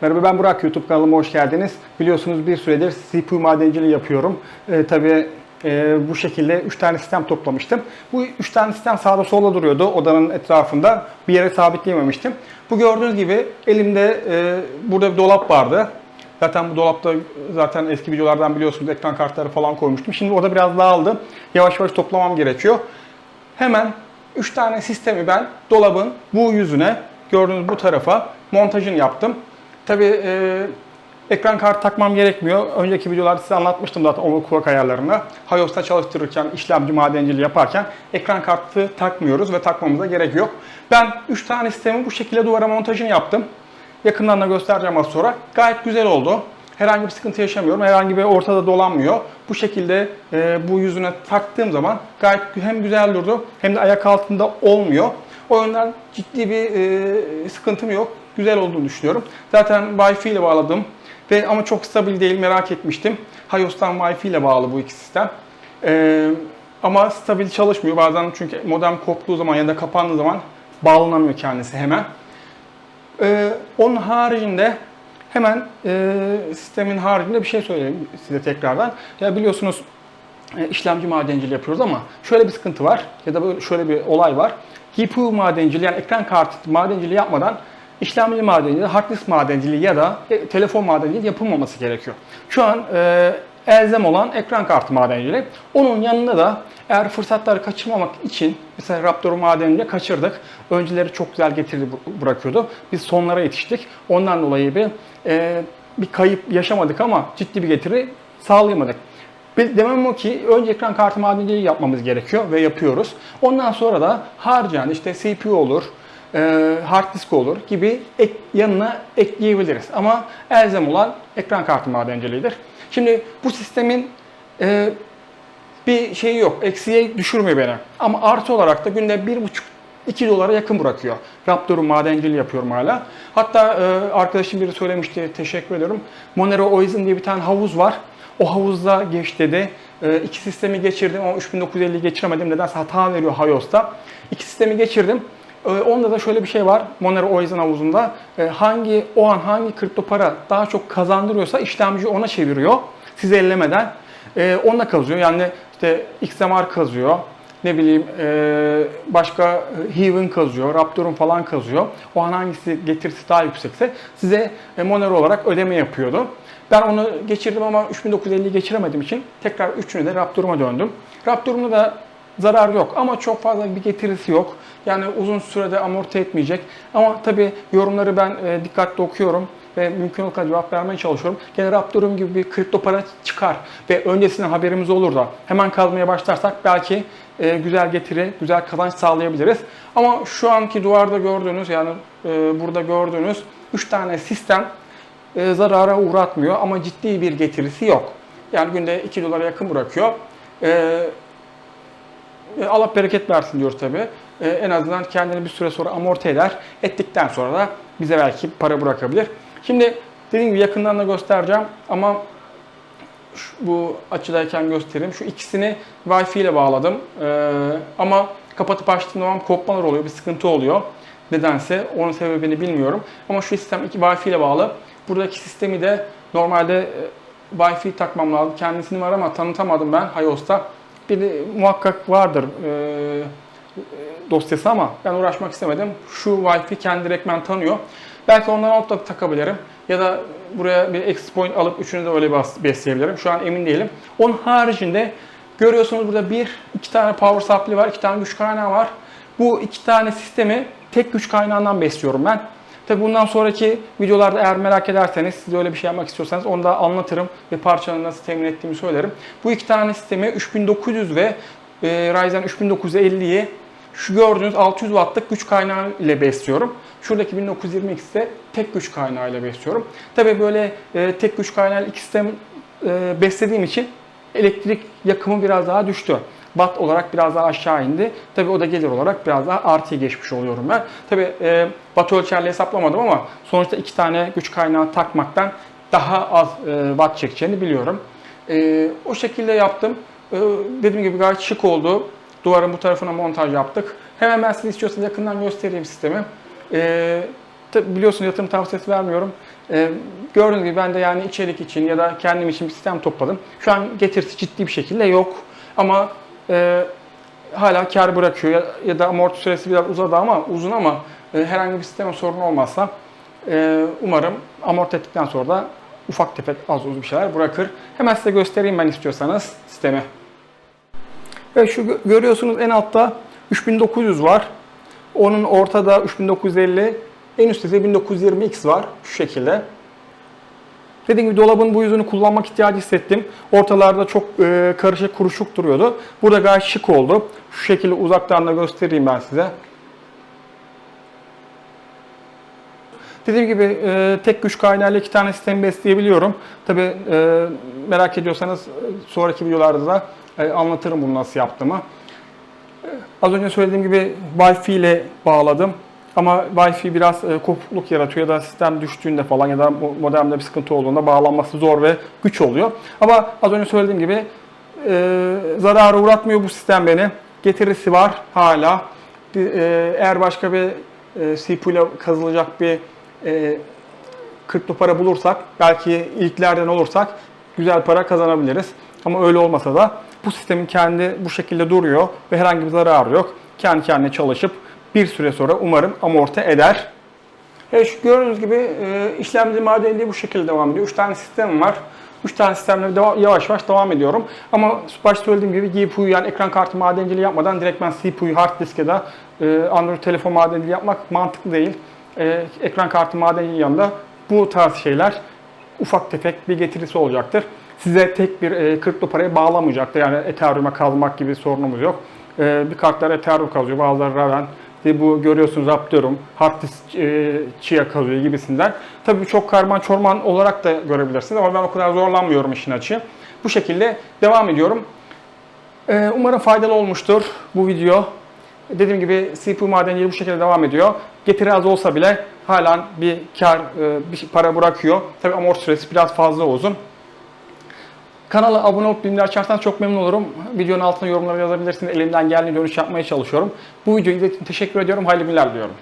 Merhaba ben Burak YouTube kanalıma hoş geldiniz. Biliyorsunuz bir süredir CPU madenciliği yapıyorum. Ee, tabii e, bu şekilde 3 tane sistem toplamıştım. Bu 3 tane sistem sağda solda duruyordu odanın etrafında. Bir yere sabitleyememiştim. Bu gördüğünüz gibi elimde e, burada bir dolap vardı. Zaten bu dolapta zaten eski videolardan biliyorsunuz ekran kartları falan koymuştum. Şimdi orada biraz dağıldı. Yavaş yavaş toplamam gerekiyor. Hemen 3 tane sistemi ben dolabın bu yüzüne gördüğünüz bu tarafa montajını yaptım. Tabii e, ekran kartı takmam gerekmiyor. Önceki videolarda size anlatmıştım zaten overclock ayarlarını. Hios'ta çalıştırırken, işlemci madenciliği yaparken ekran kartı takmıyoruz ve takmamıza gerek yok. Ben 3 tane sistemi bu şekilde duvara montajını yaptım. Yakından da göstereceğim az sonra. Gayet güzel oldu. Herhangi bir sıkıntı yaşamıyorum. Herhangi bir ortada dolanmıyor. Bu şekilde e, bu yüzüne taktığım zaman gayet hem güzel durdu hem de ayak altında olmuyor. O yönden ciddi bir e, sıkıntım yok. Güzel olduğunu düşünüyorum. Zaten Wi-Fi ile bağladım. Ve ama çok stabil değil merak etmiştim. Hios'tan Wi-Fi ile bağlı bu iki sistem. E, ama stabil çalışmıyor. Bazen çünkü modem koptuğu zaman ya da kapandığı zaman bağlanamıyor kendisi hemen. Ee, onun haricinde hemen e, sistemin haricinde bir şey söyleyeyim size tekrardan. Ya biliyorsunuz e, işlemci madenciliği yapıyoruz ama şöyle bir sıkıntı var ya da böyle şöyle bir olay var. GPU madenciliği yani ekran kartı madenciliği yapmadan işlemci madenciliği, hard disk madenciliği ya da telefon madenciliği yapılmaması gerekiyor. Şu an e, elzem olan ekran kartı madenciliği. Onun yanında da eğer fırsatları kaçırmamak için mesela Raptor madenini kaçırdık. Önceleri çok güzel getirdi bırakıyordu. Biz sonlara yetiştik. Ondan dolayı bir e, bir kayıp yaşamadık ama ciddi bir getiri sağlayamadık. Demem o ki önce ekran kartı madenciliği yapmamız gerekiyor ve yapıyoruz. Ondan sonra da harcayan işte CPU olur, e, hard disk olur gibi ek, yanına ekleyebiliriz. Ama elzem olan ekran kartı madenciliğidir. Şimdi bu sistemin e, bir şeyi yok. Eksiye düşürmüyor beni. Ama artı olarak da günde 1,5-2 dolara yakın bırakıyor. Raptor'un madenciliği yapıyorum hala. Hatta e, arkadaşım biri söylemişti, teşekkür ediyorum. Monero Oizon diye bir tane havuz var. O havuzda geç dedi. E, iki sistemi geçirdim ama 3950 geçiremedim. Nedense hata veriyor Hios'ta. İki sistemi geçirdim. E, onda da şöyle bir şey var. Monero Oizon havuzunda. E, hangi o an hangi kripto para daha çok kazandırıyorsa işlemci ona çeviriyor. Sizi ellemeden. E, onunla kazıyor. Yani işte XMR kazıyor. Ne bileyim e, başka Heaven kazıyor, Raptor'un falan kazıyor. O an hangisi getirisi daha yüksekse size e, Monero olarak ödeme yapıyordu. Ben onu geçirdim ama 3950'yi geçiremediğim için tekrar üçünü de Raptor'uma döndüm. Raptor'umda da zarar yok ama çok fazla bir getirisi yok. Yani uzun sürede amorti etmeyecek. Ama tabii yorumları ben e, dikkatli okuyorum ve mümkün olduğu kadar cevap vermeye çalışıyorum. Gene Raptor'um gibi bir kripto para çıkar ve öncesinden haberimiz olur da hemen kazmaya başlarsak belki e, güzel getiri, güzel kazanç sağlayabiliriz. Ama şu anki duvarda gördüğünüz yani e, burada gördüğünüz 3 tane sistem zarara uğratmıyor ama ciddi bir getirisi yok. Yani günde 2 dolara yakın bırakıyor. E, e, Allah bereket versin diyoruz tabi. E, en azından kendini bir süre sonra amorti eder. Ettikten sonra da bize belki para bırakabilir. Şimdi dediğim gibi yakından da göstereceğim ama şu, bu açıdayken göstereyim. Şu ikisini Wi-Fi ile bağladım. E, ama kapatıp açtığım zaman kopmalar oluyor, bir sıkıntı oluyor. Nedense onun sebebini bilmiyorum. Ama şu sistem iki Wi-Fi ile bağlı. Buradaki sistemi de normalde e, Wi-Fi takmam lazım. Kendisini var ama tanıtamadım ben Hios'ta bir muhakkak vardır e, dosyası ama ben uğraşmak istemedim. Şu Wi-Fi kendi direktmen tanıyor. Belki ondan alıp da takabilirim. Ya da buraya bir access point alıp üçünü de öyle besleyebilirim. Şu an emin değilim. Onun haricinde görüyorsunuz burada bir, iki tane power supply var, iki tane güç kaynağı var. Bu iki tane sistemi tek güç kaynağından besliyorum ben. Tabi bundan sonraki videolarda eğer merak ederseniz, siz öyle bir şey yapmak istiyorsanız onu da anlatırım ve parçanı nasıl temin ettiğimi söylerim. Bu iki tane sistemi 3900 ve e, Ryzen 3950'yi şu gördüğünüz 600 wattlık güç kaynağı ile besliyorum. Şuradaki 1920X ise tek güç kaynağı ile besliyorum. Tabi böyle e, tek güç kaynağı iki sistem e, beslediğim için elektrik yakımı biraz daha düştü. Watt olarak biraz daha aşağı indi. Tabi o da gelir olarak biraz daha artıya geçmiş oluyorum ben. Tabi e, watt ölçerle hesaplamadım ama sonuçta iki tane güç kaynağı takmaktan daha az e, watt çekeceğini biliyorum. E, o şekilde yaptım. E, dediğim gibi gayet şık oldu. Duvarın bu tarafına montaj yaptık. Hemen ben size istiyorsanız yakından göstereyim sistemi. E, biliyorsunuz yatırım tavsiyesi vermiyorum. Ee, gördüğünüz gibi ben de yani içerik için ya da kendim için bir sistem topladım. Şu an getirisi ciddi bir şekilde yok. Ama e, hala kar bırakıyor ya, ya da amorti süresi biraz uzadı ama uzun ama e, herhangi bir sisteme sorun olmazsa e, umarım amorti ettikten sonra da ufak tefek az uz bir şeyler bırakır. Hemen size göstereyim ben istiyorsanız sistemi. Evet şu gö- görüyorsunuz en altta 3900 var. Onun ortada 3950, en üstte de 1920X var şu şekilde. Dediğim gibi dolabın bu yüzünü kullanmak ihtiyacı hissettim. Ortalarda çok e, karışık kuruşuk duruyordu. Burada gayet şık oldu. Şu şekilde uzaktan da göstereyim ben size. Dediğim gibi e, tek güç kaynağıyla iki tane sistemi besleyebiliyorum. Tabi merak ediyorsanız e, sonraki videolarda da e, anlatırım bunu nasıl yaptığımı. E, az önce söylediğim gibi Wi-Fi ile bağladım. Ama Wi-Fi biraz e, kopukluk yaratıyor ya da sistem düştüğünde falan ya da mo- modemde bir sıkıntı olduğunda bağlanması zor ve güç oluyor. Ama az önce söylediğim gibi e, zarara uğratmıyor bu sistem beni. Getirisi var hala. E, eğer başka bir e, CPU ile kazılacak bir e, kripto para bulursak, belki ilklerden olursak güzel para kazanabiliriz. Ama öyle olmasa da bu sistemin kendi bu şekilde duruyor ve herhangi bir zararı yok. Kendi kendine çalışıp bir süre sonra umarım amorti eder. Evet şu gördüğünüz gibi e, işlemci madenliği bu şekilde devam ediyor. 3 tane sistem var. 3 tane sistemle yavaş yavaş devam ediyorum. Ama başta söylediğim gibi GPU yani ekran kartı madenciliği yapmadan direkt ben CPU, hard disk ya da e, Android telefon madenciliği yapmak mantıklı değil. E, ekran kartı madenciliği yanında bu tarz şeyler ufak tefek bir getirisi olacaktır. Size tek bir e, kripto paraya bağlamayacaktır. Yani Ethereum'a kazmak gibi sorunumuz yok. E, bir kartlar Ethereum kazıyor, bazıları Raven. İşte bu görüyorsunuz Raptor'um, hard disk e, Chia kazıyor gibisinden. Tabii çok karman çorman olarak da görebilirsiniz ama ben o kadar zorlanmıyorum işin açığı. Bu şekilde devam ediyorum. Ee, Umarım faydalı olmuştur bu video. Dediğim gibi CPU madenciliği bu şekilde devam ediyor. Getiri az olsa bile hala bir kar, e, bir para bırakıyor. Tabii amorti süresi biraz fazla uzun. Kanala abone olup bildirimleri açarsanız çok memnun olurum. Videonun altına yorumlara yazabilirsiniz. Elimden geldiğince dönüş yapmaya çalışıyorum. Bu videoyu izlediğiniz için teşekkür ediyorum. Hayırlı günler diliyorum.